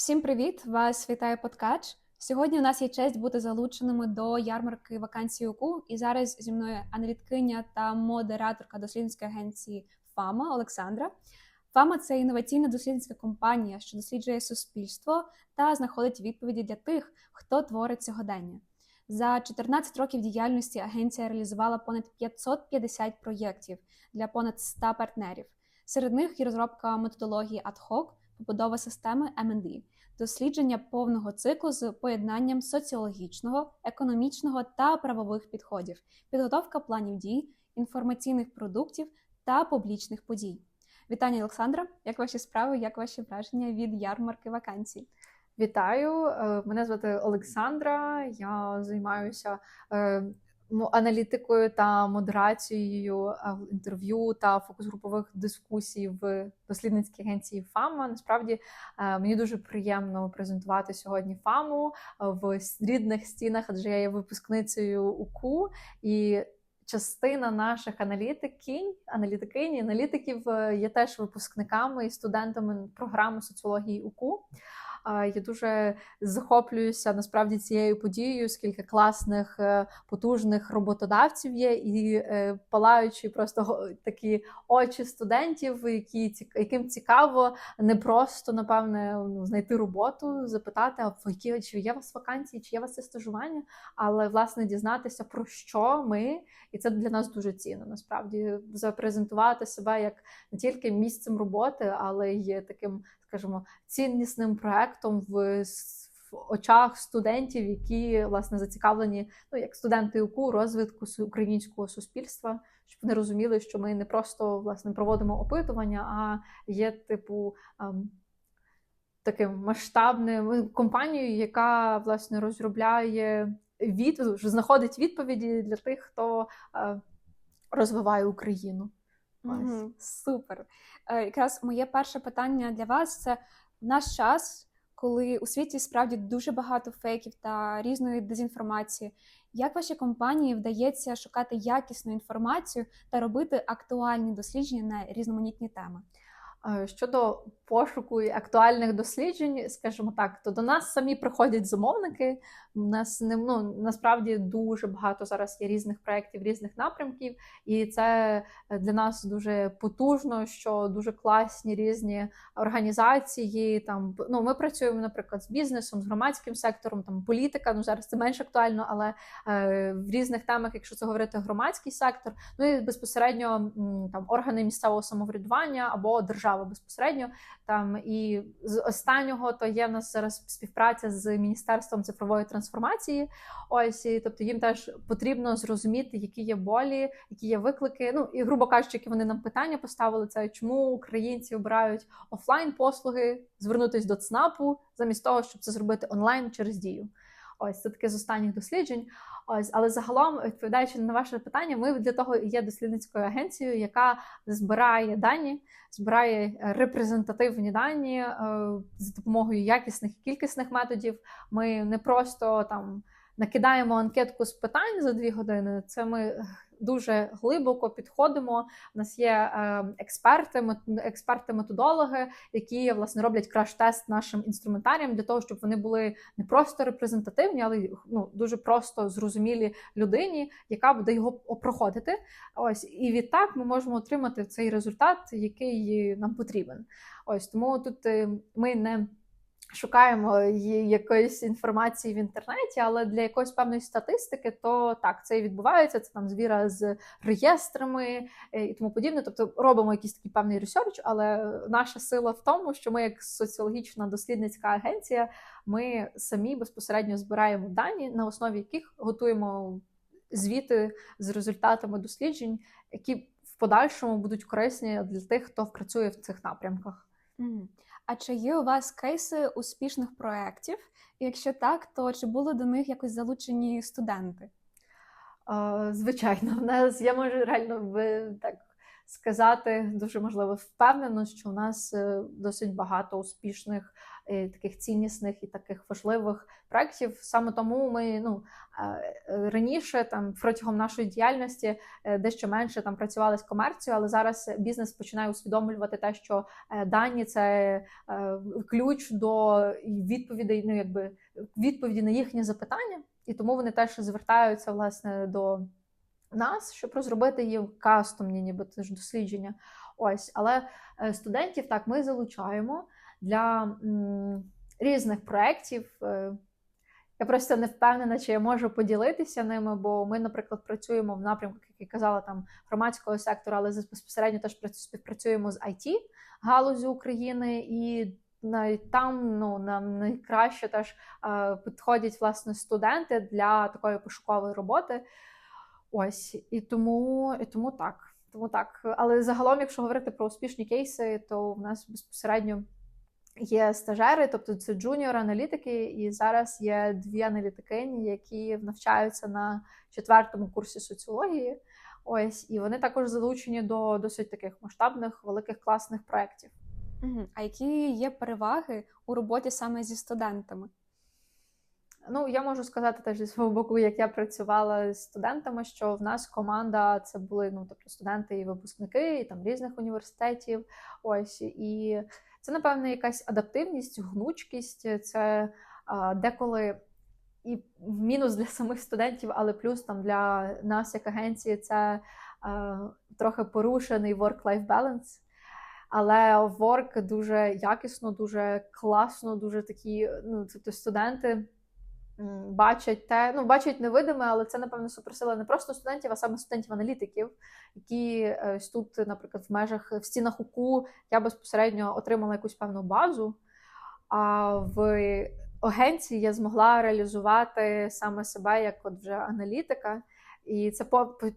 Всім привіт! Вас вітає Подкач. Сьогодні у нас є честь бути залученими до ярмарки вакансій УКУ. І зараз зі мною аналіткиня та модераторка дослідницької агенції ФАМА Олександра. ФАМА це інноваційна дослідницька компанія, що досліджує суспільство та знаходить відповіді для тих, хто творить сьогодення. За 14 років діяльності агенція реалізувала понад 550 проєктів для понад 100 партнерів. Серед них і розробка методології ad-hoc, побудова системи M&D, дослідження повного циклу з поєднанням соціологічного, економічного та правових підходів, підготовка планів дій, інформаційних продуктів та публічних подій. Вітання, Олександра! Як ваші справи, як ваші враження від ярмарки вакансій? Вітаю, е, мене звати Олександра. Я займаюся е, аналітикою та модерацією е, інтерв'ю та фокус-групових дискусій в дослідницькій агенції ФАМА. Насправді мені дуже приємно презентувати сьогодні ФАМу в рідних стінах, адже я є випускницею УКУ і. Частина наших аналітиків, аналітикині, аналітиків є теж випускниками і студентами програми соціології УКУ. Я дуже захоплююся насправді цією подією, скільки класних е, потужних роботодавців є, і е, палаючи просто такі очі студентів, які яким цікаво не просто напевне ну, знайти роботу, запитати, а які чи є у вас вакансії, чи є у вас це стажування, але власне дізнатися про що ми, і це для нас дуже цінно. Насправді запрезентувати себе як не тільки місцем роботи, але й таким скажімо, ціннісним проектом в в очах студентів, які власне зацікавлені, ну як студенти УКУ, розвитку українського суспільства, щоб вони розуміли, що ми не просто власне проводимо опитування, а є типу. Ем, Таким масштабним компанією, яка власне розробляє від знаходить відповіді для тих, хто е, розвиває Україну. Угу, Супер. Е, якраз моє перше питання для вас це в наш час, коли у світі справді дуже багато фейків та різної дезінформації. Як вашій компанії вдається шукати якісну інформацію та робити актуальні дослідження на різноманітні теми? Е, щодо пошуку актуальних досліджень, скажімо так, то до нас самі приходять замовники. У нас не ну, насправді дуже багато зараз є різних проєктів, різних напрямків, і це для нас дуже потужно, що дуже класні різні організації. Там ну ми працюємо, наприклад, з бізнесом, з громадським сектором, там політика. Ну зараз це менш актуально, але е, в різних темах, якщо це говорити громадський сектор, ну і безпосередньо там органи місцевого самоврядування або держава безпосередньо. Там і з останнього то є в нас зараз співпраця з міністерством цифрової трансформації. Ось і тобто їм теж потрібно зрозуміти, які є болі, які є виклики. Ну і грубо кажучи, які вони нам питання поставили. Це чому українці обирають офлайн послуги, звернутись до ЦНАПу замість того, щоб це зробити онлайн через дію. Ось це таке з останніх досліджень. Ось, але загалом, відповідаючи на ваше питання, ми для того є дослідницькою агенцією, яка збирає дані, збирає репрезентативні дані е, за допомогою якісних і кількісних методів. Ми не просто там накидаємо анкетку з питань за дві години. Це ми дуже глибоко підходимо. У нас є е, експерти, експерти-методологи, які власне роблять краш-тест нашим інструментаріям для того, щоб вони були не просто репрезентативні, але ну дуже просто зрозумілі людині, яка буде його проходити. Ось і відтак ми можемо отримати цей результат, який нам потрібен. Ось тому тут е, ми не шукаємо якоїсь інформації в інтернеті, але для якоїсь певної статистики, то так це і відбувається. Це там звіра з реєстрами е, і тому подібне. Тобто робимо якийсь такий певний ресерч, але наша сила в тому, що ми, як соціологічна дослідницька агенція, ми самі безпосередньо збираємо дані, на основі яких готуємо звіти з результатами досліджень, які в подальшому будуть корисні для тих, хто працює в цих напрямках. А чи є у вас кейси успішних проєктів? якщо так, то чи були до них якось залучені студенти? Звичайно, в нас я можу реально так сказати дуже можливо впевнено, що у нас е, досить багато успішних, таких ціннісних і таких важливих проєктів. Саме тому ми ну е, раніше, там протягом нашої діяльності, дещо менше там працювали з комерцією, але зараз бізнес починає усвідомлювати те, що дані це ключ до відповідей, ну якби відповіді на їхні запитання, і тому вони теж звертаються власне до нас, щоб розробити їм кастомні, ніби дослідження. Ось, але е, студентів так ми залучаємо для різних проєктів. Е, я просто не впевнена, чи я можу поділитися ними, бо ми, наприклад, працюємо в напрямку, як я казала, там громадського сектору, але безпосередньо теж співпрацюємо з IT галузю України, і там ну нам найкраще теж е, підходять власне студенти для такої пошукової роботи. Ось і тому, і тому так. Тому так. Але загалом, якщо говорити про успішні кейси, то в нас безпосередньо є стажери, тобто це джуніор-аналітики, і зараз є дві аналітикині, які навчаються на четвертому курсі соціології. Ось, і вони також залучені до досить таких масштабних, великих класних проєктів. Угу. А які є переваги у роботі саме зі студентами? Ну, я можу сказати теж зі свого боку, як я працювала з студентами, що в нас команда це були ну, тобто студенти і випускники і там різних університетів. Ось і це, напевно, якась адаптивність, гнучкість. Це а, деколи і мінус для самих студентів, але плюс там для нас, як агенції, це а, трохи порушений work-life balance. Але work дуже якісно, дуже класно, дуже такі. Ну, тобто студенти бачать те, ну бачать невидиме, але це, напевно, суперсила не просто студентів, а саме студентів-аналітиків, які е, ось тут, наприклад, в межах в стінах УКУ я безпосередньо отримала якусь певну базу. А в агенції я змогла реалізувати саме себе як от вже аналітика. І це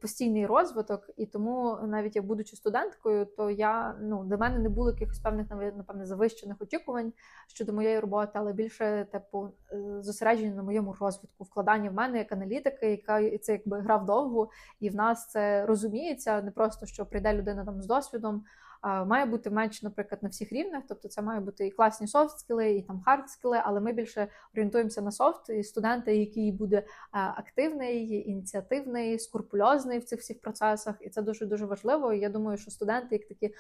постійний розвиток, і тому, навіть як будучи студенткою, то я ну до мене не було якихось певних напевне завищених очікувань щодо моєї роботи, але більше типу е, зосередження на моєму розвитку, вкладання в мене як аналітики, яка це якби гра вдовгу, і в нас це розуміється не просто що прийде людина там з досвідом має бути менш, наприклад, на всіх рівнях. Тобто, це має бути і класні софт-скіли, і там хард-скіли, але ми більше орієнтуємося на софт і студенти, який буде активний, ініціативний, скурпульозний в цих всіх процесах, і це дуже дуже важливо. І Я думаю, що студенти, як такі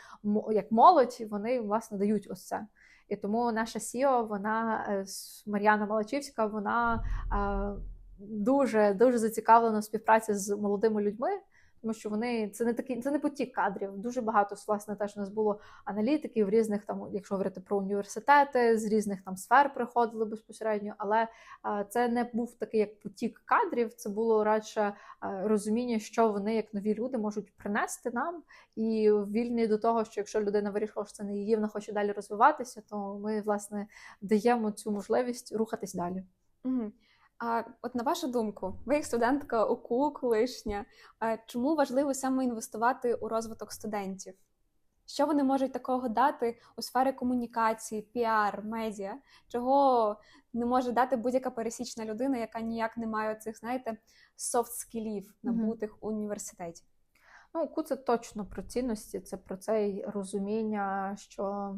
як молодь, вони власне дають ось це. І тому наша Сіо, вона е, Мар'яна Малачівська, вона дуже дуже зацікавлена в співпраці з молодими людьми тому що вони це не такий, це не потік кадрів. Дуже багато власне теж у нас було аналітиків різних там, якщо говорити про університети, з різних там сфер приходили безпосередньо, але а, це не був такий як потік кадрів. Це було радше а, розуміння, що вони як нові люди можуть принести нам, і вільні до того, що якщо людина вирішила, що це не її, вона хоче далі розвиватися, то ми власне даємо цю можливість рухатись далі. Угу. А от на вашу думку, ви як студентка УКУ колишня, чому важливо саме інвестувати у розвиток студентів? Що вони можуть такого дати у сфері комунікації, піар, медіа, чого не може дати будь-яка пересічна людина, яка ніяк не має цих, знаєте, софт-скілів набутих у університеті? Ну, УКУ це точно про цінності, це про це розуміння, що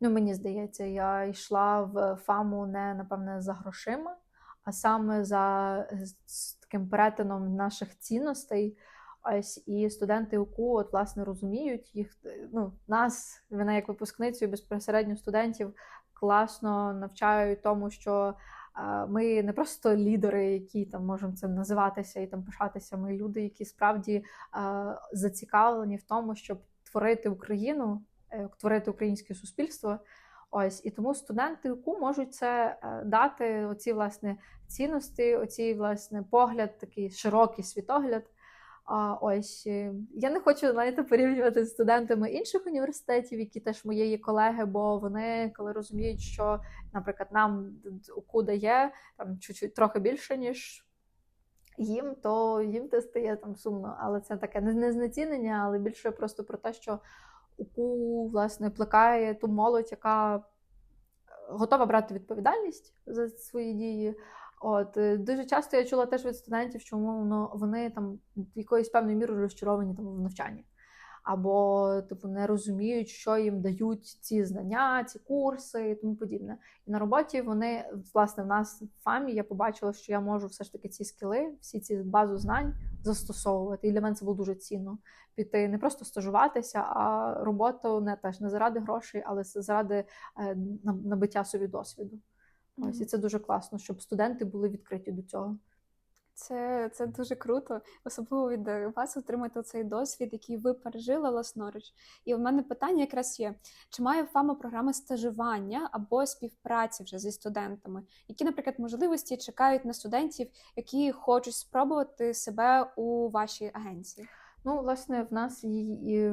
ну мені здається, я йшла в ФАМу не напевне за грошима а саме за з таким перетином наших цінностей. Ось і студенти УКУ от, власне розуміють їх. Ну, нас, мене як випускницю, безпосередньо студентів класно навчають тому, що е, ми не просто лідери, які там можемо цим називатися і там пишатися. Ми люди, які справді е, зацікавлені в тому, щоб творити Україну, е, творити українське суспільство. Ось і тому студенти УКУ можуть це е, дати оці власне цінності, оці власне погляд, такий широкий світогляд. А ось е, я не хочу знаєте, порівнювати з студентами інших університетів, які теж мої колеги, бо вони коли розуміють, що, наприклад, нам УКУ дає там чуть-чуть трохи більше, ніж їм, то їм це стає там сумно. Але це таке не знецінення, але більше просто про те, що УКУ власне плекає ту молодь, яка е, готова брати відповідальність за свої дії. От е, дуже часто я чула теж від студентів, що умовно вони там якоюсь певною мірою розчаровані там в навчанні. Або типу не розуміють, що їм дають ці знання, ці курси і тому подібне. І на роботі вони власне в нас в фамі я побачила, що я можу все ж таки ці скіли, всі ці базу знань застосовувати. І для мене це було дуже цінно. Піти не просто стажуватися, а роботу не теж не заради грошей, але заради е, набиття собі досвіду. Ось і це дуже класно, щоб студенти були відкриті до цього. Це це дуже круто, особливо від вас отримати цей досвід, який ви пережили власноруч. І в мене питання якраз є: чи має ФАМа програми стажування або співпраці вже зі студентами, які, наприклад, можливості чекають на студентів, які хочуть спробувати себе у вашій агенції? Ну, власне, в нас і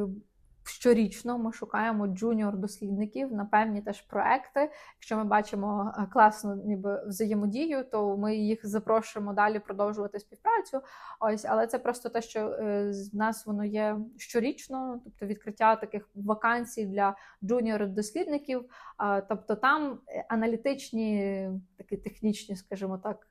Щорічно ми шукаємо джуніор-дослідників на певні теж проекти. Якщо ми бачимо е, класну ніби взаємодію, то ми їх запрошуємо далі продовжувати співпрацю. Ось, але це просто те, що е, в нас воно є щорічно, тобто відкриття таких вакансій для джуніор-дослідників. Тобто там е, аналітичні, такі технічні, скажімо так,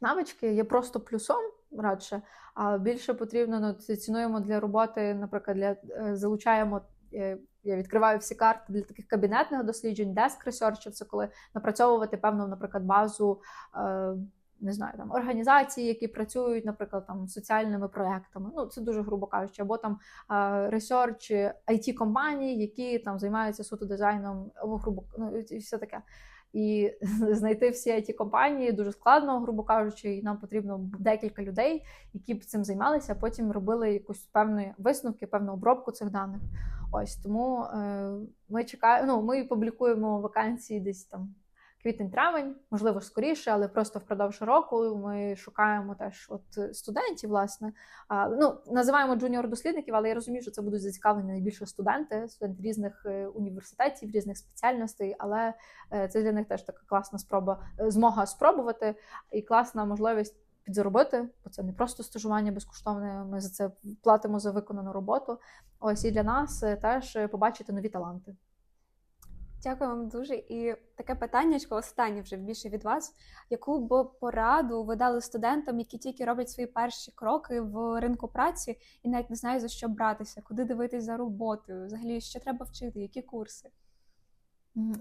навички є просто плюсом радше. А більше потрібно ну, цінуємо для роботи, наприклад, для е, залучаємо. Е, я відкриваю всі карти для таких кабінетних досліджень, деск ресерчів, це коли напрацьовувати певну, наприклад, базу е, не знаю, там організації, які працюють, наприклад, там соціальними проектами. Ну це дуже грубо кажучи, або там ресерч it компанії які там займаються суто дизайном, або грубо ну, і все таке. І знайти всі ці компанії дуже складно, грубо кажучи, і нам потрібно декілька людей, які б цим займалися, а потім робили якусь певні висновки, певну обробку цих даних. Ось тому е, ми чекаємо. Ну ми публікуємо вакансії десь там квітень-травень, можливо, скоріше, але просто впродовж року ми шукаємо теж от студентів, власне. А, ну, Називаємо джуніор-дослідників, але я розумію, що це будуть зацікавлені найбільше студенти, студенти різних е, університетів, різних спеціальностей, але е, це для них теж така класна спроба, е, змога спробувати і класна можливість. Підзаробити, бо це не просто стажування безкоштовне. Ми за це платимо за виконану роботу. Ось і для нас теж побачити нові таланти. Дякую вам дуже. І таке питання, останнє вже більше від вас. Яку б пораду ви дали студентам, які тільки роблять свої перші кроки в ринку праці і навіть не знають за що братися, куди дивитись за роботою? Взагалі, що треба вчити, які курси?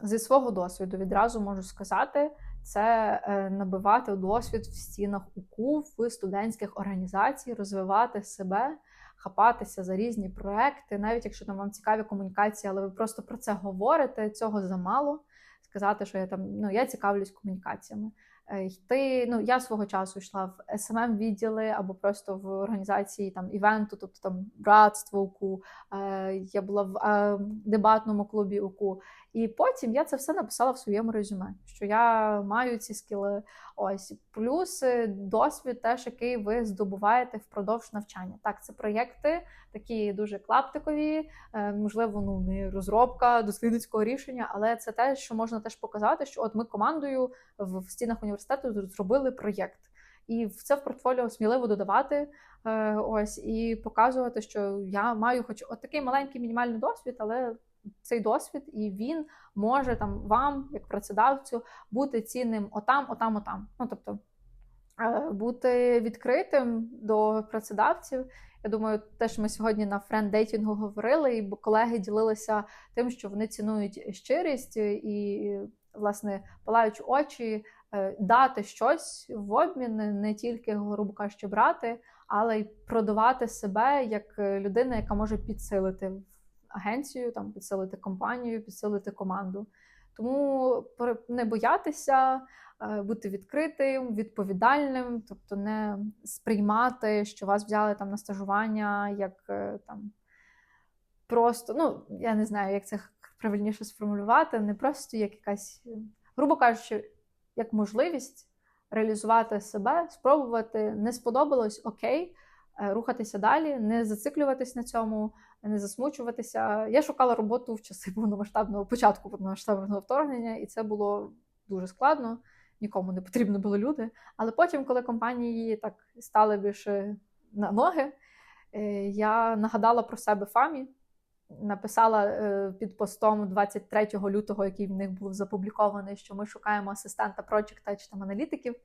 Зі свого досвіду відразу можу сказати, це е, набивати досвід в стінах УКУ в студентських організацій, розвивати себе хапатися за різні проекти, навіть якщо там вам цікаві комунікації, але ви просто про це говорите, цього замало. Сказати, що я там ну я цікавлюсь комунікаціями. Е, йти, ну я свого часу йшла в СММ відділи або просто в організації там івенту, тобто там братство УКУ, е, я була в е, дебатному клубі УКУ. І потім я це все написала в своєму резюме, що я маю ці скіли. Ось плюс досвід, теж який ви здобуваєте впродовж навчання. Так, це проєкти такі дуже клаптикові, е, можливо, ну не розробка дослідницького рішення, але це те, що можна теж показати, що от ми командою в стінах університету зробили проєкт. І це в портфоліо сміливо додавати, е, ось і показувати, що я маю, хоч от такий маленький мінімальний досвід, але цей досвід, і він може там вам, як працедавцю, бути цінним отам, отам, отам. Ну тобто е, бути відкритим до працедавців. Я думаю, теж ми сьогодні на френд-дейтингу говорили, і колеги ділилися тим, що вони цінують щирість і, власне, палаючи очі, е, дати щось в обмін, не тільки, грубо кажучи, брати, але й продавати себе як людина, яка може підсилити агенцію, там підсилити компанію, підсилити команду. Тому не боятися, е, бути відкритим, відповідальним, тобто не сприймати, що вас взяли там на стажування, як е, там просто, ну я не знаю, як це правильніше сформулювати, не просто як якась, грубо кажучи, як можливість реалізувати себе, спробувати, не сподобалось окей, е, рухатися далі, не зациклюватись на цьому не засмучуватися. Я шукала роботу в часи повномасштабного початку повномасштабного вторгнення, і це було дуже складно. Нікому не потрібно були люди. Але потім, коли компанії так стали більше на ноги, е, я нагадала про себе фамі, написала е, під постом 23 лютого, який в них був запублікований, що ми шукаємо асистента проджекта чи там аналітиків.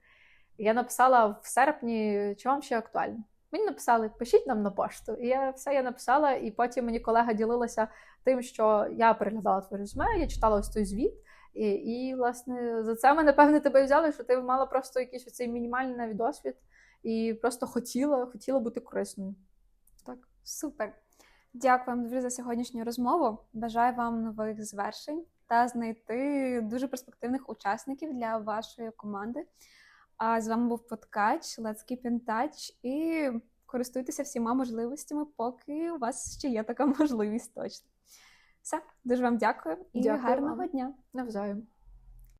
Я написала в серпні, чи вам ще актуально. Мені написали, пишіть нам на пошту. І я все я написала, і потім мені колега ділилася тим, що я переглядала твоє резюме, я читала ось той звіт. І, і власне за це ми напевне тебе взяли, що ти мала просто якийсь оцей мінімальний навіть досвід і просто хотіла, хотіла бути корисною. Так. Супер. Дякую вам дуже за сьогоднішню розмову. Бажаю вам нових звершень та знайти дуже перспективних учасників для вашої команди. А з вами був подкач Let's Keep in Touch і користуйтеся всіма можливостями, поки у вас ще є така можливість точно. Все, дуже вам дякую і Дякую гарного вам. дня! Навзаєм.